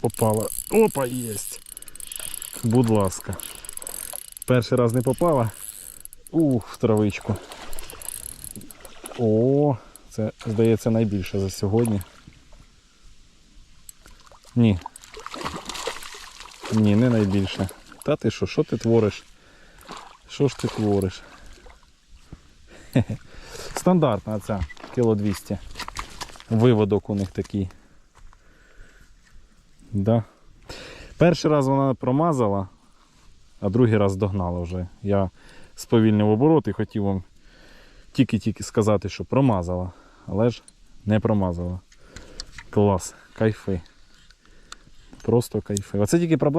попала. Опа, єсть. Будь ласка. Перший раз не попала. Ух, в травичку. О, це, здається, найбільше за сьогодні. Ні. Ні, не найбільше. Та ти що, що ти твориш? Що ж ти твориш? Стандартна ця, кіло 200. Виводок у них такий. Да. Перший раз вона промазала, а другий раз догнала вже. Я сповільнив оборот і хотів вам тільки-тільки сказати, що промазала, але ж не промазала. Клас, кайфи. Просто кайфи. Оце тільки проблема.